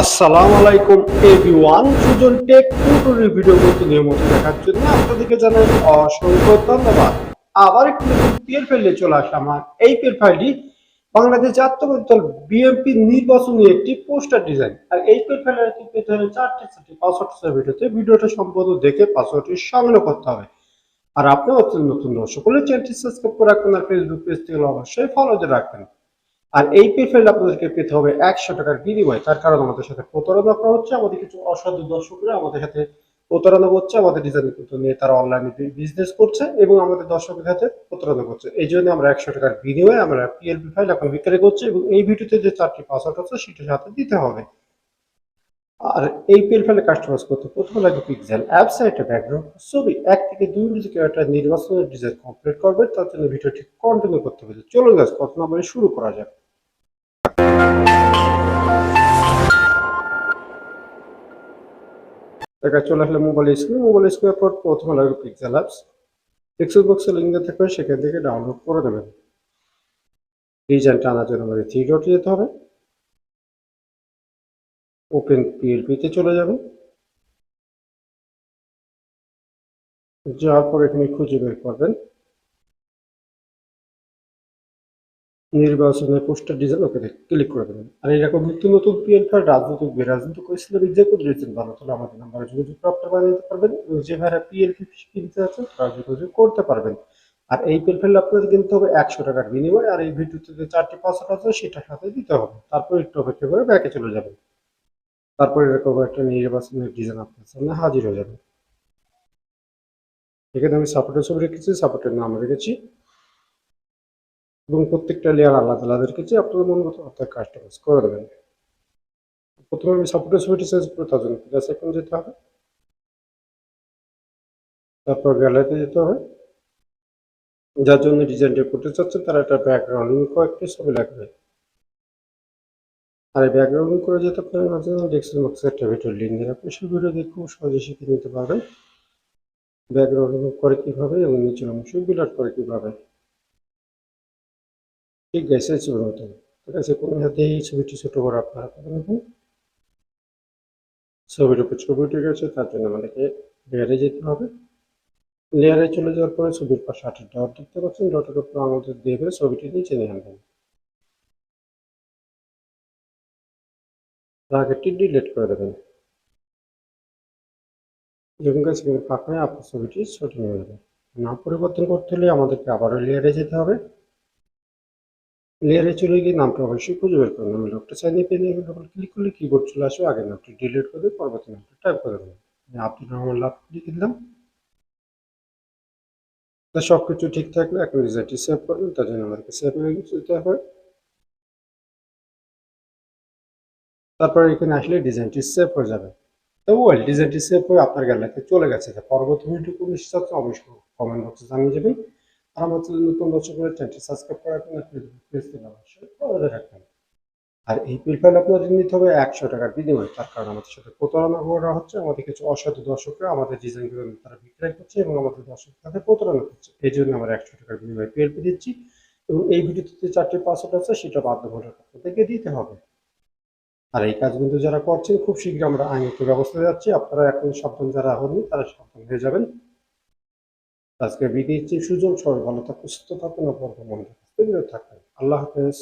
আসসালামু আলাইকুম everyone. Sujan take টিউটোরিয়ালগুলো নিয়মিত দেখার জন্য আপনাদেরকে জানাই অসংখ্য ধন্যবাদ। আবার একটি নতুন পিএল ফাইলে চলে আসলাম। আমার এই পিএল ফাইলটি বাংলাদেশ জাতীয়তাবাদী দল বিএনপি নির্বাচনী একটি পোস্টার ডিজাইন। আর এই পিএল ফাইলের একটি হলে চারটি চারটি পাসওয়ার্ড ভিডিওতে ভিডিওটা সম্পূর্ণ দেখে পাসওয়ার্ডটি সংগ্রহ করতে হবে। আর আপনি হচ্ছেন নতুন দর্শক হলে চ্যানেলটি সাবস্ক্রাইব করে রাখবেন আর ফেসবুক পেজ থেকে অবশ্যই ফলো দিয়ে রাখবেন। আর এই পেফেল আপনাদেরকে পেতে হবে একশো টাকার বিনিময়। তার কারণ আমাদের সাথে প্রতারণা করা হচ্ছে, আমাদের কিছু অসাধু দর্শকরা আমাদের সাথে প্রতারণা করছে, আমাদের ডিজাইন নিয়ে তারা অনলাইনে বিজনেস করছে এবং আমাদের দর্শকের সাথে প্রতারণা করছে। এই জন্য আমরা একশো টাকার বিনিময়ে আমরা পিএলপি ফাইল এখন বিক্রি করছি এবং এই ভিডিওতে যে চারটি পাসওয়ার্ড আছে সেটার সাথে দিতে হবে। আর এই পিএল ফাইলে কাস্টমাইজ করতে প্রথমে লাগবে পিক্সেল অ্যাপস একটা ব্যাকগ্রাউন্ড ছবি এক থেকে দুই মিনিট একটা নির্বাচনের ডিজাইন কমপ্লিট করবে, তার জন্য ভিডিওটি কন্টিনিউ করতে হবে। চলুন গাছ কথা না শুরু করা যাক। দেখা চলে আসলে মোবাইল স্ক্রিন মোবাইল স্ক্রিনের পর প্রথমে লাগবে পিক্সেল অ্যাপস পিক্সেল বক্সে লিঙ্ক থাকবে, সেখান থেকে ডাউনলোড করে দেবেন। ডিজাইনটা আনার জন্য আমাদের থ্রি ডট যেতে হবে। ওপেন পিএলপিতে চলে যাবে। যাওয়ার পর এখানে খুঁজে বের করবেন। নির্বাচনের পোস্টার ডিজাইন, ওকে ক্লিক করে দেবেন। আর এরকম নিত্য নতুন পিএল ফাইল রাজনৈতিক বেরাজনৈতিক ইসলামী যে কোনো রিজন ভালো তাহলে আমাদের নাম্বারে যোগাযোগ প্রাপ্ত বানিয়ে নিতে পারবেন এবং যে ভাইরা পিএল কিনতে আছেন তারা যোগাযোগ করতে পারবেন। আর এই পিএল ফাইল আপনাদের কিনতে হবে একশো টাকার বিনিময়, আর এই ভিডিওতে যে চারটি পাসওয়ার্ড আছে, সেটার সাথে দিতে হবে। তারপর একটু অপেক্ষা করে ব্যাকে চলে যাবেন। তারপর এরকম একটা নির্বাচনের ডিজাইন আপনার সামনে হাজির হয়ে যাবে। এখানে আমি সাপোর্টের ছবি রেখেছি সাপোর্টের নাম রেখেছি। এবং প্রত্যেকটা লেয়ার আলাদা আলাদা রেখেছি আপনাদের মন মতো আপনার কাস্টমাইজ করে দেবেন প্রথমে আমি সাপোর্টের ছবিটি চেঞ্জ করে তার জন্য প্লাস এখন যেতে হবে। তারপর গ্যালারিতে যেতে হবে। যার জন্য ডিজাইনটা করতে চাচ্ছেন, তারা একটা ব্যাকগ্রাউন্ডিং কয়েকটি ছবি লাগবে। আর এই ব্যাকগ্রাউন্ডিং করে যেতে আপনার মাঝে ডেস্কটপ বক্সে একটা ভিডিও লিঙ্ক দিয়ে আপনি সেই ভিডিও দেখে খুব সহজে শিখে নিতে পারবেন। ব্যাকগ্রাউন্ডিং করে কীভাবে এবং নিচের অংশ বিলাট করে কীভাবে। ঠিক আছে ছবির মতো ঠিক আছে, কোনো সাথে এই ছবিটি ছোট করে আপনারা এখন ছবির উপর ছবি উঠে গেছে তার জন্য আমাদেরকে লেয়ারে যেতে হবে। লেয়ারে চলে যাওয়ার পরে ছবির পাশে আটের ডট দেখতে পাচ্ছেন। ডটের উপর আমাদের দেবে ছবিটি নিয়ে আনবেন। আগেরটি ডিলিট করে দেবেন। কাছে ফাঁকা হয় আপনার ছবিটি ছোট নিয়ে যাবে। না পরিবর্তন করতে হলে আমাদেরকে আবারও লেয়ারে যেতে হবে। লেয়ারে চলে গিয়ে নামটা অবশ্যই খুঁজে বের করবেন আমি লোকটা চাইলে নিয়ে ডবল ক্লিক করলে কিবোর্ড চলে আসবে আগের নামটি ডিলিট করে পরবর্তী নামটা টাইপ করে দেবেন আব্দুল রহমান লাভ লিখে দিলাম। তা সব কিছু ঠিক থাকলে এখন রেজাল্টটি সেভ করবেন, তার জন্য আমাদেরকে সেভ হয়ে যেতে হবে। তারপর এখানে আসলে ডিজাইনটি সেভ হয়ে যাবে। তো ওয়েল ডিজাইনটি সেভ হয়ে আপনার গ্যালারিতে চলে গেছে। পরবর্তী ভিডিও কোনো অবশ্যই কমেন্ট বক্সে জানিয়ে যাবেন। আর আমার নতুন দর্শক হলে চ্যানেলটি সাবস্ক্রাইব করে অবশ্যই ফলো রাখবেন। আর এই বিল ফাইল আপনাদের নিতে হবে একশো টাকার বিনিময়ে, তার কারণ আমাদের সাথে প্রতারণা করা হচ্ছে, আমাদের কিছু অসাধু দর্শকরা আমাদের ডিজাইনগুলো তারা বিক্রয় করছে এবং আমাদের দর্শকের সাথে প্রতারণা করছে। এই জন্য আমরা একশো টাকার বিনিময়ে পিএলপি দিচ্ছি এবং এই ভিডিওতে চারটি পাসওয়ার্ড আছে, সেটা পক্ষ থেকে দিতে হবে। আর এই কাজগুলো যারা করছেন, খুব শীঘ্র আমরা আইনত ব্যবস্থা যাচ্ছি। আপনারা এখন সাবধান যারা হননি, তারা সাবধান হয়ে যাবেন। আজকে বিদায় সুযোগ সবাই ভালো থাকুন সুস্থ থাকুন অপর মনে থাকুন। আল্লাহ হাফেজ।